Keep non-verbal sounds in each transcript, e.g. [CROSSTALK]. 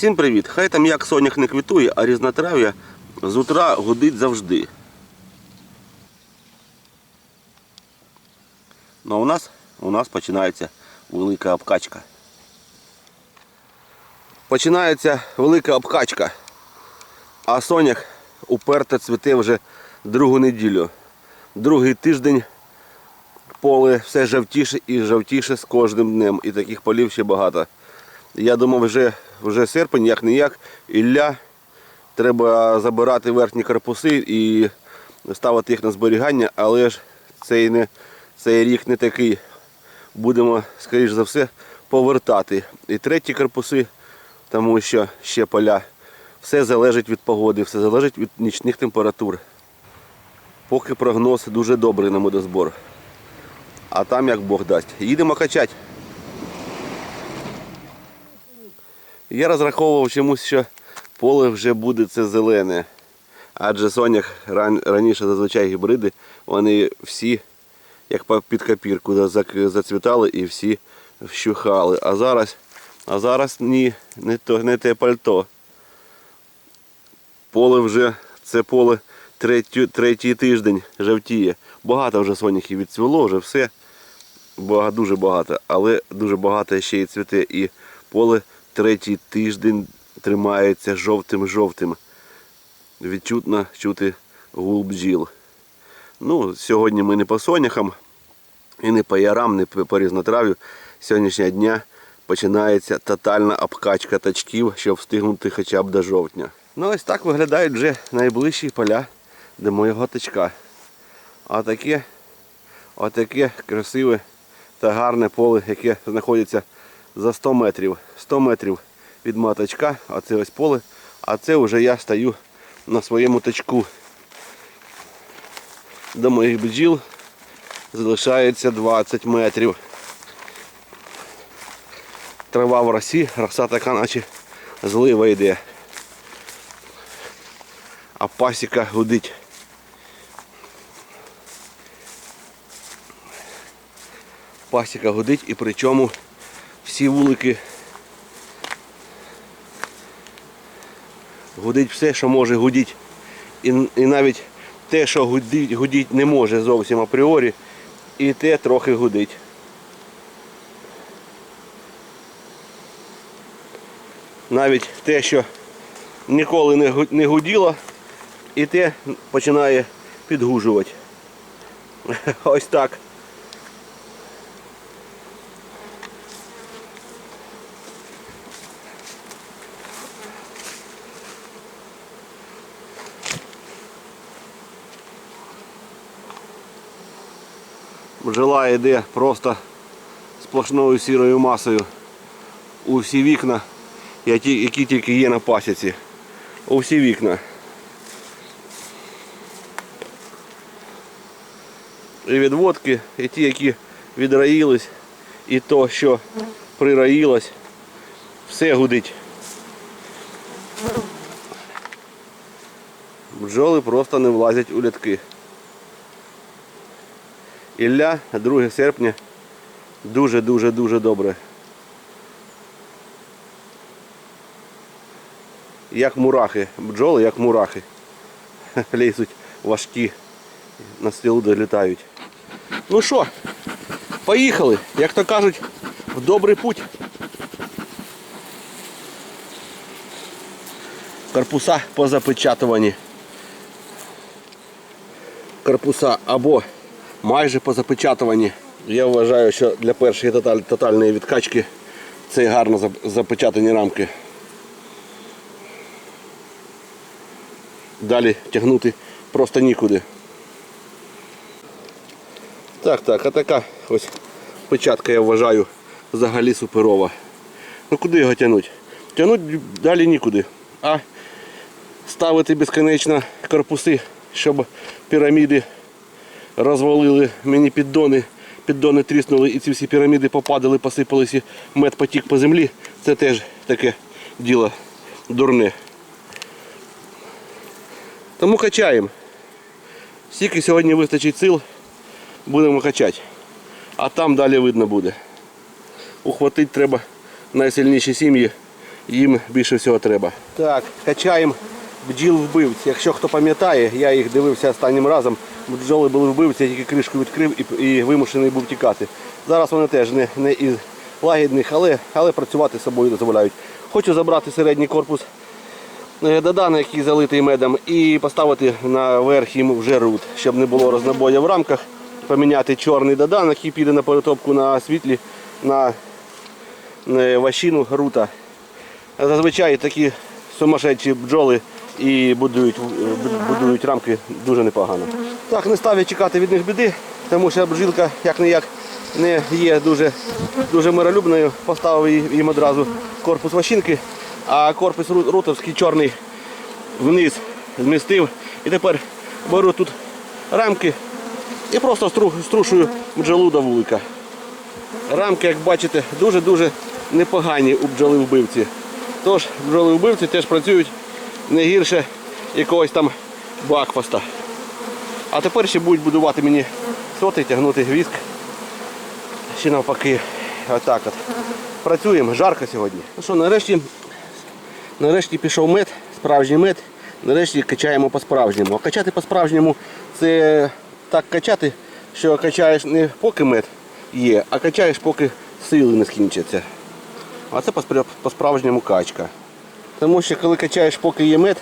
Всім привіт! Хай там як сонях не квітує, а різнотрав'я з утра гудить завжди. Ну а у нас, у нас починається велика обкачка. Починається велика обкачка. А сонях уперто цвіте вже другу неділю. Другий тиждень поле все жовтіше і жовтіше з кожним днем. І таких полів ще багато. Я думав, вже, вже серпень, як не як, Ілля. Треба забирати верхні корпуси і ставити їх на зберігання, але ж цей, не, цей рік не такий. Будемо, скоріш за все, повертати. І треті корпуси, тому що ще поля. Все залежить від погоди, все залежить від нічних температур. Поки прогноз дуже добрий на медозбор. А там як Бог дасть. Їдемо качати. Я розраховував чомусь, що поле вже буде це зелене. Адже сонях раніше зазвичай гібриди, вони всі, як під копірку, зацвітали і всі вщухали. А зараз, а зараз ні, не, то, не те пальто. Поле вже, це поле третю, третій тиждень жовтіє. Багато вже соняхів відцвіло, вже все. Дуже багато, але дуже багато ще й цвіте. І поле третій тиждень тримається жовтим-жовтим. Відчутно чути гул бджіл. Ну, сьогодні ми не по соняхам, і не по ярам, не по різнотрав'ю. Сьогоднішнього дня починається тотальна обкачка тачків, щоб встигнути хоча б до жовтня. Ну ось так виглядають вже найближчі поля до моєго тачка. А таке, отаке красиве та гарне поле, яке знаходиться за 100 метрів. 100 метрів від маточка, а це ось поле, а це вже я стою на своєму тачку. До моїх бджіл залишається 20 метрів. Трава в росі, роса така наче злива йде. А пасіка гудить. Пасіка гудить і причому всі вулики гудить все, що може гудіть. І, і навіть те, що гудить, гудіть не може зовсім апріорі, і те трохи гудить. Навіть те, що ніколи не гуділо, і те починає підгужувати. [LAUGHS] Ось так. Бджола йде просто сплошною сірою масою у всі вікна, які тільки є на пасіці. У всі вікна. І відводки, і ті, які відраїлись, і то, що прираїлось, все гудить. Бджоли просто не влазять у лятки. Ілля 2 серпня дуже-дуже-дуже добре. Як мурахи, бджоли як мурахи. [LAUGHS] Лізуть важкі, на стрілу долітають. Ну що, поїхали, як то кажуть, в добрий путь. Корпуса позапечатувані. Корпуса або майже позапечатувані. Я вважаю, що для першої тоталь- тотальної відкачки це гарно запечатані рамки. Далі тягнути просто нікуди. Так, так, а така ось печатка, я вважаю, взагалі суперова. Ну куди його тягнути? Тягнути далі нікуди. А ставити безконечно корпуси, щоб піраміди розвалили мені піддони, піддони тріснули і ці всі піраміди попадали, посипалися, мед потік по землі. Це теж таке діло дурне. Тому качаємо. Скільки сьогодні вистачить сил, будемо качати. А там далі видно буде. Ухватити треба найсильніші сім'ї їм більше всього треба. Так, качаємо бджіл вбивць. Якщо хто пам'ятає, я їх дивився останнім разом. Бджоли були вбивці, тільки кришку відкрив і, і вимушений був тікати. Зараз вони теж не, не із лагідних, але, але працювати з собою дозволяють. Хочу забрати середній корпус е, Дадана, який залитий медом, і поставити наверх їм вже рут, щоб не було рознобоя в рамках. Поміняти чорний Дадан, який піде на перетопку на світлі, на е, ващину рута. Зазвичай такі сумасшедші бджоли і будують, е, будують рамки дуже непогано. Так, не став я чекати від них біди, тому що бджілка як не як не є дуже, дуже миролюбною. Поставив їм одразу корпус ващинки, а корпус рутовський чорний вниз змістив. І тепер беру тут рамки і просто струшую бджолу до вулика. Рамки, як бачите, дуже-дуже непогані у бджоли вбивці. Тож бджоли вбивці теж працюють не гірше якогось там бакфаста. А тепер ще будуть будувати мені соти, тягнути віск. Ще навпаки. Отак от. Працюємо, жарко сьогодні. Ну що, нарешті, нарешті пішов мед, справжній мед. Нарешті качаємо по-справжньому. А качати по-справжньому це так качати, що качаєш не поки мед є, а качаєш поки сили не скінчаться. А це по-справжньому качка. Тому що коли качаєш поки є мед,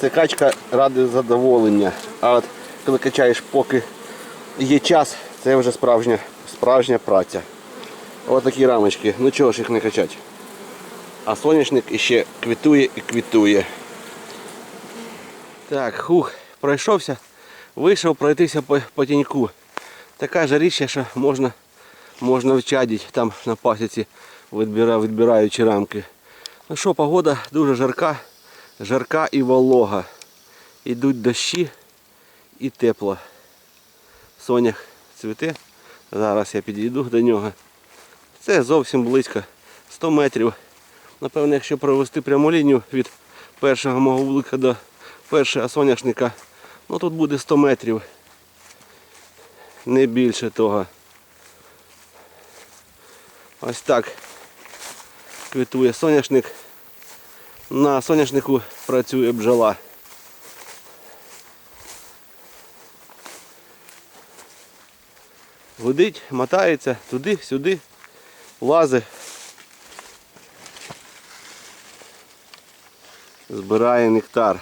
це качка ради задоволення. А от коли качаєш поки є час, це вже справжня, справжня праця. Ось такі рамочки. Ну чого ж їх не качати? А соняшник іще квітує і квітує. Так, хух, пройшовся, вийшов пройтися по, по тіньку. Така жаріща, що можна, можна вчадити там на пасіці, відбира, відбираючи рамки. Ну що, погода дуже жарка, жарка і волога. Ідуть дощі і тепло. Сонях цвіте. Зараз я підійду до нього. Це зовсім близько. 100 метрів. Напевно, якщо провести пряму лінію від першого мого вулика до першого соняшника, ну тут буде 100 метрів. Не більше того. Ось так квітує соняшник. На соняшнику працює бджола. Гудить, мотається туди-сюди, лазить. Збирає нектар.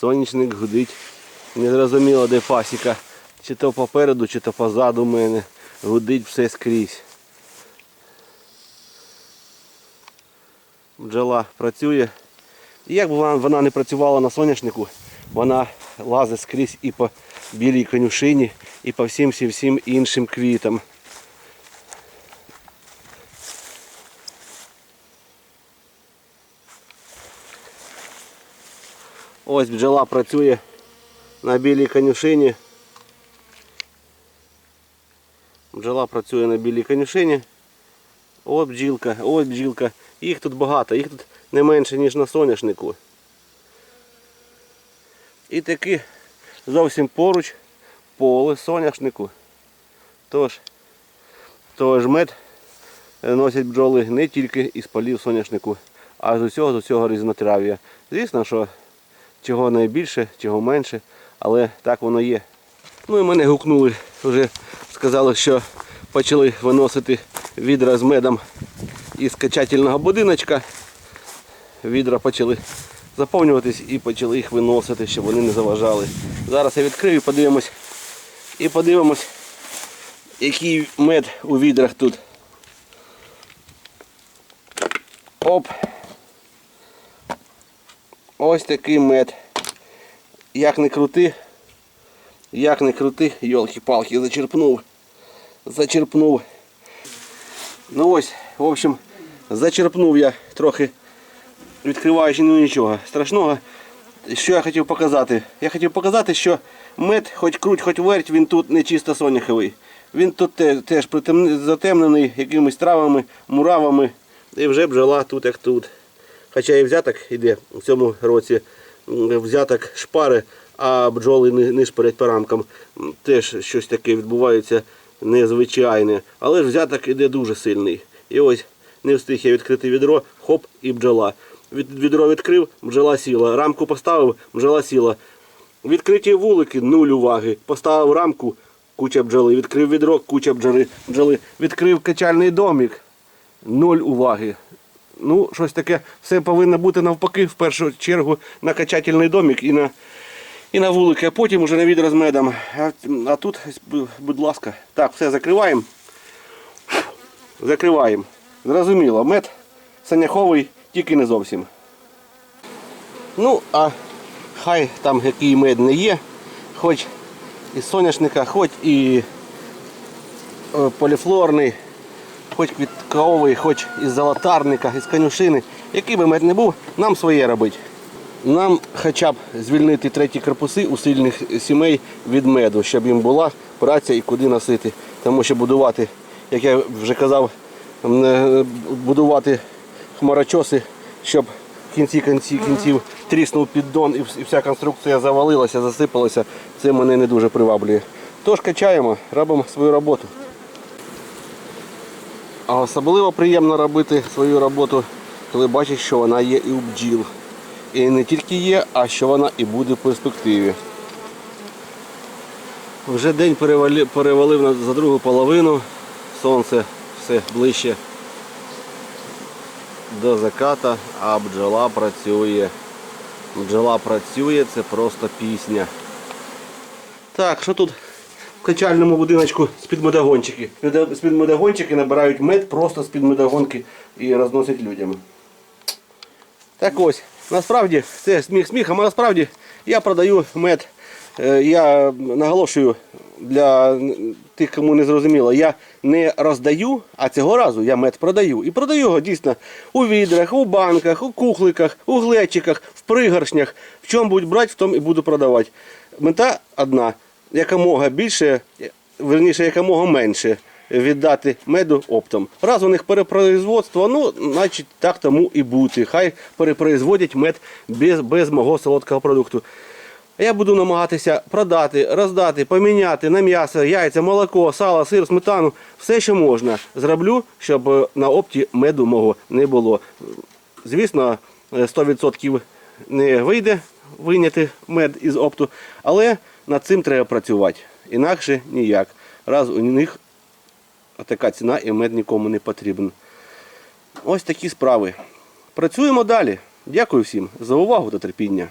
Сонячник гудить. Незрозуміло, де пасіка. Чи то попереду, чи то позаду мене. Гудить все скрізь. Бджола працює. І як би вона, не працювала на соняшнику, вона лазить скрізь і по білій конюшині, і по всім всім всім іншим квітам. Ось бджола працює на білій конюшині. Бджола працює на білій конюшині. От бджілка, ось бджілка. Їх тут багато, їх тут не менше, ніж на соняшнику. І таки зовсім поруч поле соняшнику. Тож, тож мед носять бджоли не тільки із полів соняшнику, а з усього з усього різнотрав'я. Звісно, що чого найбільше, чого менше, але так воно є. Ну і мене гукнули, вже сказали, що почали виносити відра з медом із качательного будиночка. Відра почали заповнюватись і почали їх виносити, щоб вони не заважали. Зараз я відкрию, подивимось і подивимось, який мед у відрах тут. Оп. Ось такий мед. Як не крути, як не крути, йолки-палки, зачерпнув. Зачерпнув. Ну ось, в общем, зачерпнув я трохи, відкриваючи ну нічого страшного. Що я хотів показати? Я хотів показати, що мед, хоч круть, хоч верть, він тут не чисто соняховий. Він тут теж затемнений якимись травами, муравами. І вже бджола тут як тут. Хоча і взяток іде в цьому році, взяток шпари, а бджоли не шпарять по рамкам. Теж щось таке відбувається незвичайне. Але ж взяток іде дуже сильний. І ось не встиг я відкрити відро, хоп, і бджола. Від, відро відкрив, бджола сіла. Рамку поставив, бджола сіла. Відкриті вулики, нуль уваги. Поставив рамку, куча бджоли. Відкрив відро, куча бджоли. бджоли. Відкрив качальний домик, нуль уваги. Ну, щось таке, все повинно бути навпаки, в першу чергу на качательний домик і на, і на вулики, а потім уже на відро з медом. А, а тут, будь ласка, так, все закриваємо. Закриваємо. Зрозуміло, мед саняховий, тільки не зовсім. Ну, а хай там який мед не є, хоч із соняшника, хоч і е, поліфлорний, хоч квітковий, хоч із золотарника, із конюшини. Який би мед не був, нам своє робить. Нам хоча б звільнити треті корпуси у сильних сімей від меду, щоб їм була праця і куди носити. Тому що будувати, як я вже казав, е, будувати хмарочоси, щоб в кінці кінці, кінців тріснув піддон і вся конструкція завалилася, засипалася, це мене не дуже приваблює. Тож качаємо, робимо свою роботу. А особливо приємно робити свою роботу, коли бачиш, що вона є і у бджіл. І не тільки є, а що вона і буде в перспективі. Вже день перевалив, перевалив за другу половину. Сонце все ближче до заката, а бджола працює. Бджола працює, це просто пісня. Так, що тут в качальному будиночку з-під медогончики? З-під медогончики набирають мед просто з-під медогонки і розносять людям. Так ось, насправді це сміх сміхом, а насправді я продаю мед. Е, Я наголошую для тих, кому не зрозуміло, я не роздаю, а цього разу я мед продаю. І продаю його дійсно у відрах, у банках, у кухликах, у глечиках, в пригоршнях. В чому будуть брати, в тому і буду продавати. Мета одна: якомога більше, верніше, якомога менше віддати меду оптом. Раз у них перепроизводство, ну, значить так тому і бути. Хай перепроизводять мед без, без мого солодкого продукту. Я буду намагатися продати, роздати, поміняти на м'ясо, яйця, молоко, сало, сир, сметану, все, що можна. Зроблю, щоб е, на опті меду мого не було. Звісно, е, 100% не вийде вийняти мед із опту, але над цим треба працювати. Інакше ніяк. Раз у них така ціна і мед нікому не потрібен. Ось такі справи. Працюємо далі. Дякую всім за увагу та терпіння.